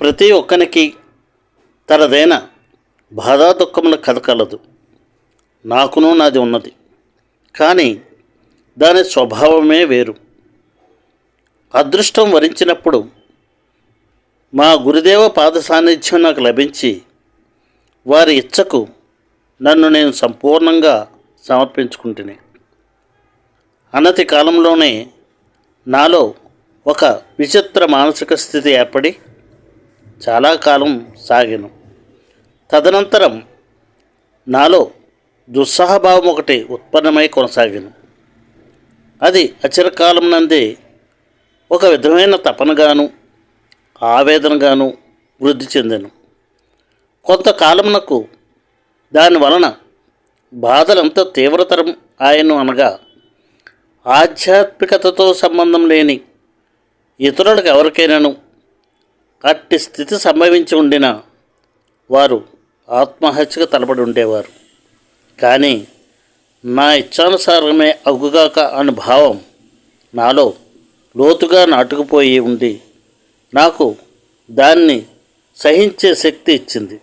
ప్రతి ఒక్కనికి తనదైన బాధా దుఃఖముల కథ కలదు. నాకును నాది ఉన్నది. కానీ దాని స్వభావమే వేరు. అదృష్టం వరించినప్పుడు మా గురుదేవ పాద సాన్నిధ్యం నాకు లభించి వారి ఇచ్చకు నన్ను నేను సంపూర్ణంగా సమర్పించుకుంటుని. అనతి కాలంలోనే నాలో ఒక విచిత్ర మానసిక స్థితి ఏర్పడి చాలా కాలం సాగాను. తదనంతరం నాలో దుస్సాహభావం ఒకటి ఉత్పన్నమై కొనసాగాను. అది అచిరకాలం నందే ఒక విధమైన తపనగాను ఆవేదనగాను వృద్ధి చెందాను. కొంతకాలమునకు దాని వలన బాధలంత తీవ్రతరం ఆయను అనగా ఆధ్యాత్మికతతో సంబంధం లేని ఇతరులకు ఎవరికైనాను అట్టి స్థితి సంభవించి ఉండిన వారు ఆత్మహత్యకు తలపడి ఉండేవారు. కానీ నా ఇచ్చానుసారమే అగుగాక అను భావం నాలో లోతుగా నాటుకుపోయి ఉండి నాకు దాన్ని సహించే శక్తి ఇచ్చింది.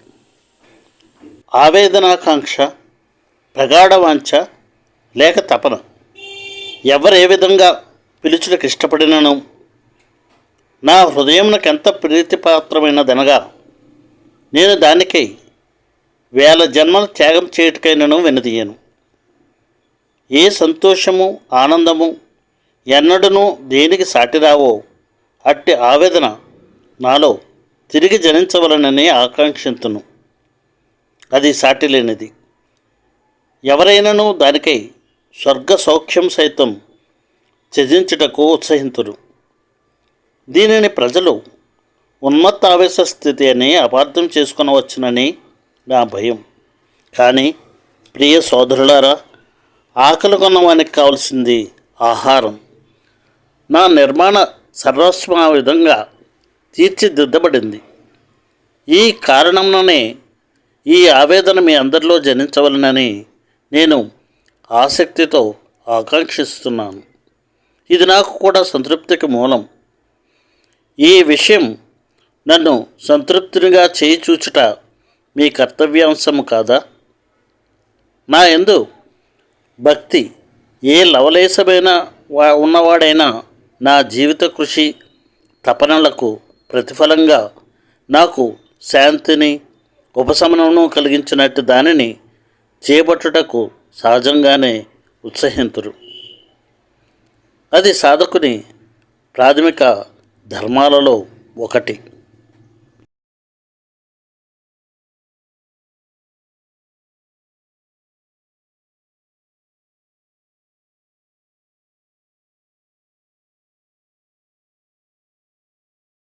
ఆవేదనాకాంక్ష ప్రగాఢ వాంఛ లేక తపన. ఎవరు ఏ విధంగా పిలుచుటకు ఇష్టపడినను నా హృదయమునకు ఎంత ప్రీతిపాత్రమైనదనగా నేను దానికై వేల జన్మలు త్యాగం చేయుటకైనను వినదీయను ఏ సంతోషము ఆనందము ఎన్నడనూ దేనికి సాటిరావో అట్టి ఆవేదన నాలో తిరిగి జనించవలనని ఆకాంక్షింతును. అది సాటిలేనిది. ఎవరైనను దానికై స్వర్గ సౌఖ్యం సైతం త్యజించుటకు ఉత్సహింతురు. దీనిని ప్రజలు ఉన్మత్తావేశ స్థితి అని అపార్థం చేసుకునవచ్చునని నా భయం. కానీ ప్రియ సోదరులారా ఆకలి కొన్నవానికి కావాల్సింది ఆహారం. నా నిర్మాణ సర్వస్వ విధంగా తీర్చిదిద్దబడింది. ఈ కారణంలోనే ఈ ఆవేదన మీ అందరిలో జనించవలనని నేను ఆసక్తితో ఆకాంక్షిస్తున్నాను. ఇది నాకు కూడా సంతృప్తికి మూలం. ఈ విషయం నన్ను సంతృప్తినిగా చేయి చూచుట మీ కర్తవ్యాంశము కాదా? నా ఎందు భక్తి ఏ లవలేశమైన వా ఉన్నవాడైనా నా జీవిత కృషి తపనలకు ప్రతిఫలంగా నాకు శాంతిని ఉపశమనమును కలిగించినట్టు దానిని చేపట్టుటకు సహజంగానే ఉత్సహింతురు. అది సాధకుని ప్రాథమిక ధర్మాలలో ఒకటి.